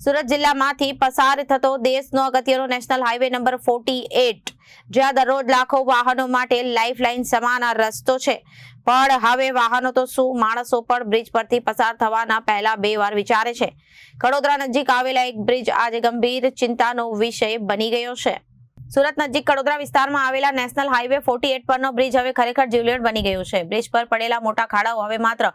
સુરત જિલ્લામાંથી પસાર થતો દેશનો અગત્યનો national highway number forty eight, જ્યાં દરરોજ લાખો વાહનો માટે લાઇફલાઇન સમાન રસ્તો છે. પણ હવે વાહનો તો શું? માણસો પણ બ્રિજ પરથી પસાર થવાના પહેલા બે વાર વિચારે છે. કડોદરા નજીક આવેલા એક બ્રિજ આજે ગંભીર ચિંતાનો વિષય બની ગયો છે. સુરત નજીક કડોદરા વિસ્તારમાં આવેલા નેશનલ હાઈવે ફોર્ટી એટ પરનો બ્રિજ હવે ખરેખર જીવલેણ બની ગયું છે. બ્રિજ પર પડેલા મોટા ખાડાઓ હવે માત્ર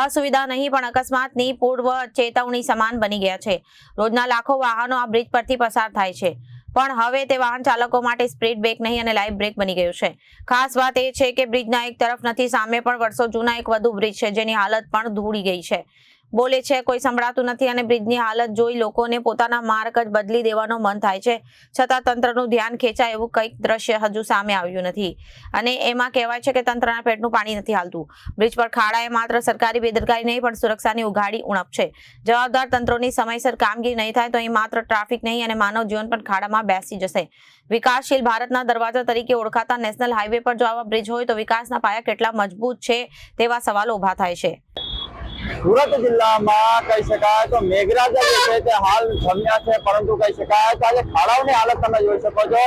અસુવિધા નહીં, પણ અકસ્માતની પૂર્વ ચેતવણી સમાન બની ગયા છે. રોજના લાખો વાહનો આ બ્રિજ પરથી પસાર થાય છે. પણ હવે તે વાહન ચાલકો માટે સ્પીડ બ્રેક નહીં અને લાઈવ બ્રેક બની ગયું છે. ખાસ વાત એ છે કે બ્રિજના એક તરફ નથી, સામે પણ વર્ષો જૂના એક વધુ બ્રિજ છે, જેની હાલત પણ ધૂળી ગઈ છે. બોલે છે, કોઈ સંભળાતું નથી અને બ્રિજની હાલત જોઈ લોકોને પોતાના માર્ગ જ બદલી દેવાનો મન થાય છે. છતાં તંત્રનું ધ્યાન ખેંચાય એવું કંઈક દ્રશ્ય હજુ સામે આવ્યું નથી. અને એમાં કહેવાય છે કે તંત્રના પેટનું પાણી નથી હાલતું. બ્રિજ પર ખાડા એ માત્ર સરકારી બેદરકારી નહીં, પણ સુરક્ષાની ઉઘાડી ઉણપ છે. જવાબદાર તંત્રોની સમયસર કામગીરી નહીં થાય તો અહીં માત્ર ટ્રાફિક નહીં અને માનવ જીવન પણ ખાડામાં બેસી જશે. વિકાસશીલ ભારતના દરવાજા તરીકે ઓળખાતા નેશનલ હાઈવે પર જો આવા બ્રિજ હોય તો વિકાસના પાયા કેટલા મજબૂત છે તેવા સવાલો ઊભા થાય છે. સુરત જિલ્લામાં કહી શકાય તો મેઘરાજા જે છે તે હાલ થમ્યા છે, પરંતુ કહી શકાય તો આજે ખાડાઓની હાલત તમે જોઈ શકો છો.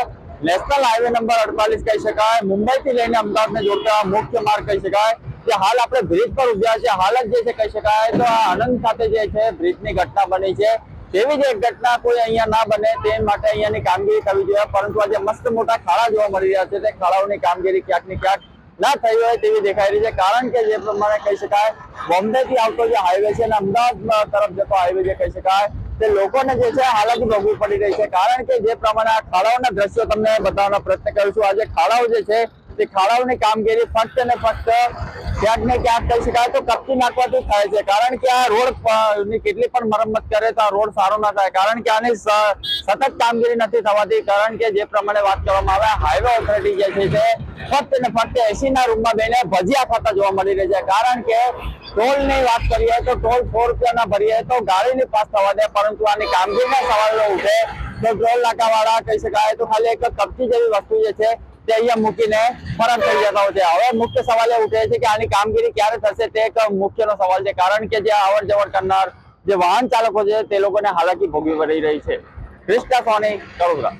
નેશનલ હાઈવે નંબર અડતાલીસ કહી શકાય. મુંબઈ થી લઈને અમદાવાદને જોડતા મુખ્ય માર્ગ કહી શકાય જે હાલ આપણે બ્રિજ પર ઉભ્યા છે હાલત જે છે કહી શકાય તો આ આનંદ સાથે જે છે બ્રિજની ઘટના બની છે. તેવી જ એક ઘટના કોઈ અહીંયા ના બને તે માટે અહીંયાની કામગીરી કરવી જોઈએ. પરંતુ આજે મસ્ત મોટા ખાડા જોવા મળી રહ્યા છે. તે ખાડાઓની કામગીરી ક્યાંક ને ક્યાંક ના થઈ હોય તેવી દેખાઈ રહી છે. કારણ કે જે પ્રમાણે કહી શકાય બોમ્બે થી આવતો જે હાઈવે છે અને અમદાવાદ તરફ જતો હાઈવે જે કહી શકાય, તે લોકોને જે છે હાલત ભોગવી પડી રહી છે. કારણ કે જે પ્રમાણે આ ખાડાઓના દ્રશ્યો તમને બતાવવાનો પ્રયત્ન કરું છું. આજે ખાડાઓ જે છે તે ખાડાઓની કામગીરી ફક્ત ને ફક્ત ક્યાંક ને ક્યાંક કહી શકાય તો કપચી નાખવાથી થાય છે. કારણ કે આ રોડની કેટલી પણ મરમ્મત કરે તો આ રોડ સારો ના થાય. કારણ કે આની સતત કામગીરી નથી થવાતી. કારણ કે જે પ્રમાણે વાત કરવામાં આવે હાઈવે ઓથોરિટી જે છે ફક્ત ને ફક્ત એસી ના રૂમમાં બેને ભજીયા ખાતા જોવા મળી રહી છે. કારણ કે ટોલની વાત કરીએ તો ટોલ સો રૂપિયાના ભરીએ તો ગાડીની પાસ થવા દે, પરંતુ આની કામગીરીના સવાલો ઉઠે તો ટોલ નાકા વાળા કહી શકાય તો ખાલી એક કપચી જેવી વસ્તુ જે છે તે અહીંયા મૂકીને પરત થઈ જતા હોય છે. હવે મુખ્ય સવાલ એ ઉઠે છે કે આની કામગીરી ક્યારે થશે તે એક મુખ્યનો સવાલ છે. કારણ કે જે અવર જવર કરનાર જે વાહન ચાલકો છે તે લોકોને હાલાકી ભોગવી પડી રહી છે. ક્રિસ્ટા સોની કડોદરા